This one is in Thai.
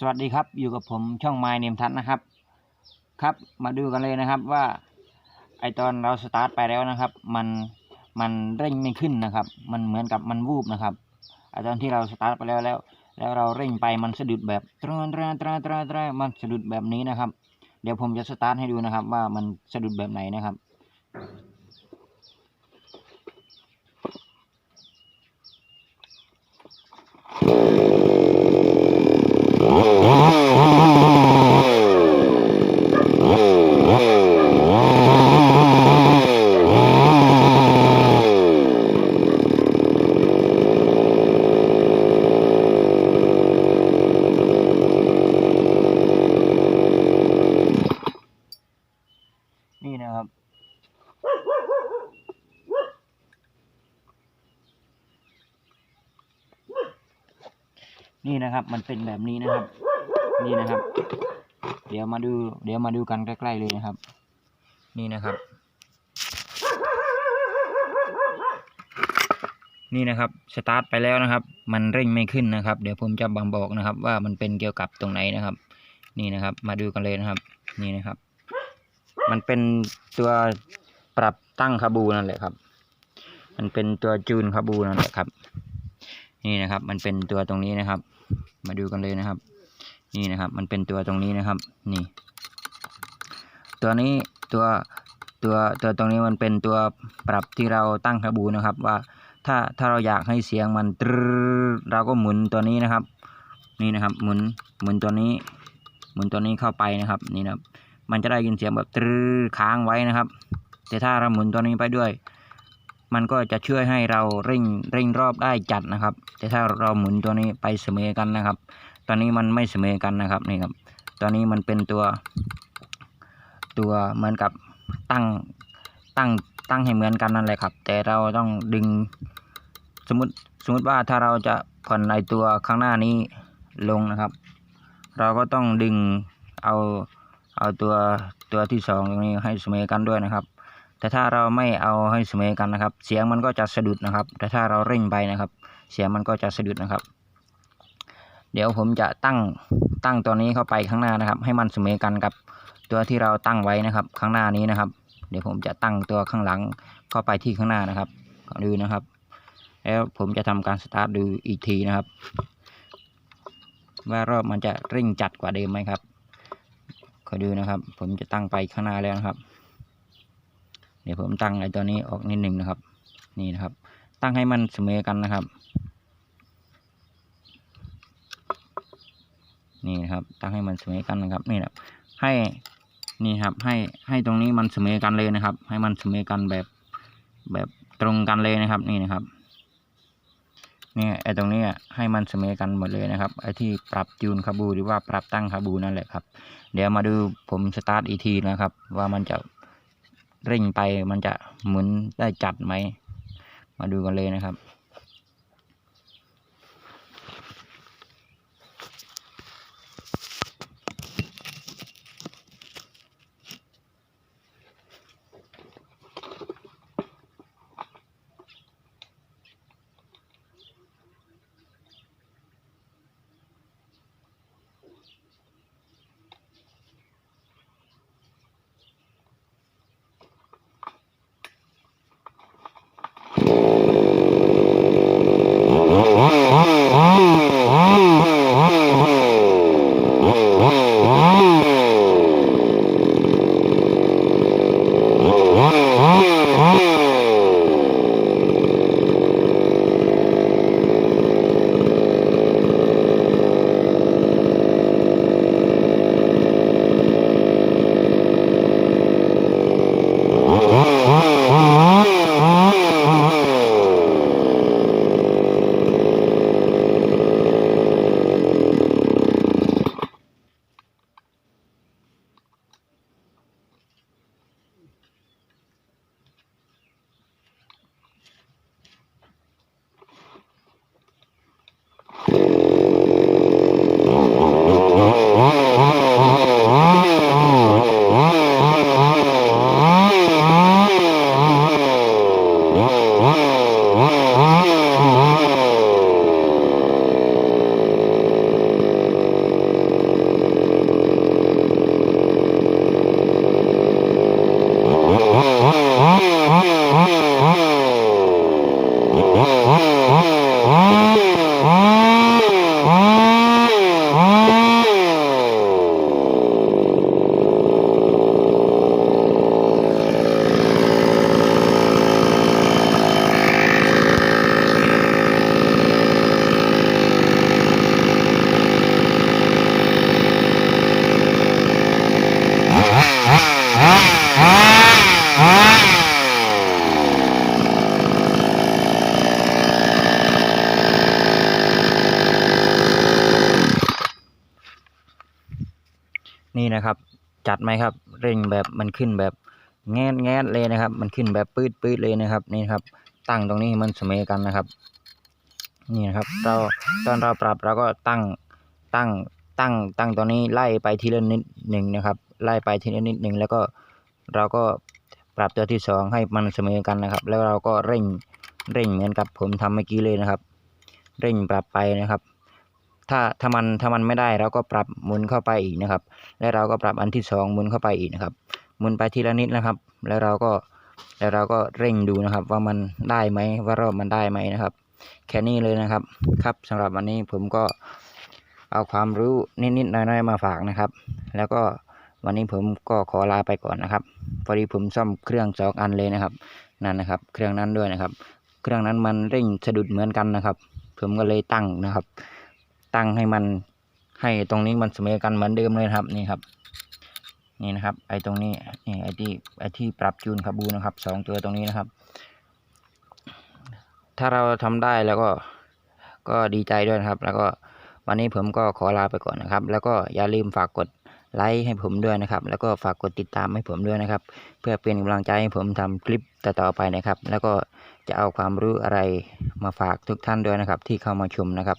สวัสดีครับอยู่กับผมช่องไมเนมทัศน์นะครับ ครับมาดูกันเลยนะครับว่า ไอตอนเราสตาร์ทไปแล้วนะครับ มันมันเร่งไม่ขึ้นนะครับ มันเหมือนกับมันวูบนะครับไอตอนที่เราสตาร์ทไปแล้วแล้ว แล้วเราเร่งไปมันสะดุดแบบตราตราตราตราตรามันสะดุดแบบนี้นะครับ เดี๋ยวผมจะสตาร์ทให้ดูนะครับ ว่ามันสะดุดแบบไหนนะครับ นี่นะครับ นี่นะครับ มันเป็นแบบนี้นะครับ นี่นะครับ เดี๋ยวมาดู เดี๋ยวมาดูกันใกล้ๆเลยนะครับ นี่นะครับ นี่นะครับ สตาร์ทไปแล้วนะครับ มันเร่งไม่ขึ้นนะครับ เดี๋ยวผมจะบังบอกนะครับ ว่ามันเป็นเกี่ยวกับตรงไหนนะครับ นี่นะครับ มาดูกันเลยนะครับ นี่นะครับ มันเป็นตัวปรับตั้งคาบูนั่นแหละครับ มันเป็นตัวจูนคาบูนั่นแหละครับ นี่นะครับ มันเป็นตัวตรงนี้นะครับ มาดูกันเลยนะครับ นี่นะครับ มันเป็นตัวตรงนี้นะครับ นี่ ตัวนี้ตัวตัวตัวตรงนี้มันเป็นตัวปรับที่เราตั้งคาบูนะครับ ว่าถ้าถ้าเราอยากให้เสียงมันตรึเราก็หมุนตัวนี้นะครับ นี่นะครับ หมุนหมุนตัวนี้ หมุนตัวนี้เข้าไปนะครับ นี่นะครับ มันจะได้ยินเสียงแบบตรึค้างไว้นะครับ แต่ถ้าเราหมุนตัวนี้ไปด้วย มันก็จะช่วยให้เราเร่งเร่งรอบได้จัดนะครับ แต่ถ้าเราหมุนตัวนี้ไปเสมอกันนะครับ ตอนนี้มันไม่เสมอกันนะครับนี่ครับ ตอนนี้มันเป็นตัว ตัวเหมือนกับตั้งตั้งตั้งให้เหมือนกันนั่นแหละครับ แต่เราต้องดึงสมมติสมมติว่าถ้าเราจะผ่อนในตัวข้างหน้านี้ลงนะครับ เราก็ต้องดึงเอา เอาตัวตัวที่สองตรงนี้ให้เสมอกันด้วยนะครับ แต่ถ้าเราไม่เอาให้เสมอกันนะครับ เสียงมันก็จะสะดุดนะครับ แต่ถ้าเราเร่งไปนะครับ เสียงมันก็จะสะดุดนะครับ เดี๋ยวผมจะตั้งตั้งตัวนี้เข้าไปข้างหน้านะครับ ให้มันเสมอกันกับตัวที่เราตั้งไว้นะครับ ข้างหน้านี้นะครับ เดี๋ยวผมจะตั้งตัวข้างหลังเข้าไปที่ข้างหน้านะครับดูนะครับ แล้วผมจะทำการสตาร์ทดูอีกทีนะครับ ว่ารอบมันจะเร่งจัดกว่าเดิมไหมครับ ขอดูนะครับ ผมจะตั้งไปข้างหน้าแล้วนะครับ เดี๋ยวผมตั้งไอ้ตัวนี้ออกนิดหนึ่งนะครับ นี่นะครับ ตั้งให้มันเสมอกันนะครับ นี่นะครับ ตั้งให้มันเสมอกันนะครับ นี่นะครับให้นี่ครับ ให้ให้ตรงนี้มันเสมอกันเลยนะครับ ให้มันเสมอกันแบบแบบตรงกันเลยนะครับ นี่นะครับ เนี่ยไอ้ตรงนี้ให้มันเสมอกันหมดเลยนะครับไอ้ที่ปรับจูนคาบูหรือว่าปรับตั้งคาบูนั่นแหละครับ เดี๋ยวมาดูผมสตาร์ทอีกทีนะครับ ว่ามันจะเร่งไปมันจะหมุนได้จัดไหม มาดูกันเลยนะครับ นี่นะครับ จัดไหมครับ เร่งแบบมันขึ้นแบบแงดแงดเลยนะครับ มันขึ้นแบบปืดปืดเลยนะครับ นี่ครับ ตั้งตรงนี้มันเสมอกันนะครับ นี่นะครับเราตอนเราปรับเราก็ตั้งตั้งตั้งตั้งตรงนี้ไล่ไปทีละนิดหนึ่งนะครับ ไล่ไปทีละนิดหนึ่งแล้วก็เราก็ปรับตัวที่สองให้มันเสมอกันนะครับ แล้วเราก็เร่งเร่งเหมือนกับผมทำเมื่อกี้เลยนะครับ เร่งปรับไปนะครับ ถ้าถ้ามันถ้ามันไม่ได้เราก็ปรับหมุนเข้าไปอีกนะครับ แล้วเราก็ปรับอันที่สองหมุนเข้าไปอีกนะครับ หมุนไปทีละนิดนะครับ แล้วเราก็แล้วเราก็เร่งดูนะครับ ว่ามันได้ไหมว่ารอบมันได้ไหมนะครับ แค่นี้เลยนะครับ ครับสำหรับวันนี้ผมก็เอาความรู้นิดๆน้อยๆมาฝากนะครับ แล้วก็วันนี้ผมก็ขอลาไปก่อนนะครับ พอดีผมซ่อมเครื่องสองอันเลยนะครับนั่นนะครับ เครื่องนั้นด้วยนะครับ เครื่องนั้นมันเร่งสะดุดเหมือนกันนะครับ ผมก็เลยตั้งนะครับ ตั้งให้มันให้ตรงนี้มันเสมอกันเหมือนเดิมเลยครับนี่ครับ นี่นะครับ ไอ้ตรงนี้นี่ไอ้ที่ไอ้ที่ปรับจูนคาบูนะครับสองตัวตรงนี้นะครับ ถ้าเราทำได้แล้วก็ก็ดีใจด้วยนะครับ แล้วก็วันนี้ผมก็ขอลาไปก่อนนะครับ แล้วก็อย่าลืมฝากกดไลค์ให้ผมด้วยนะครับ แล้วก็ฝากกดติดตามให้ผมด้วยนะครับ เพื่อเป็นกำลังใจให้ผมทำคลิปต่อๆไปนะครับ แล้วก็จะเอาความรู้อะไรมาฝากทุกท่านด้วยนะครับ ที่เข้ามาชมนะครับ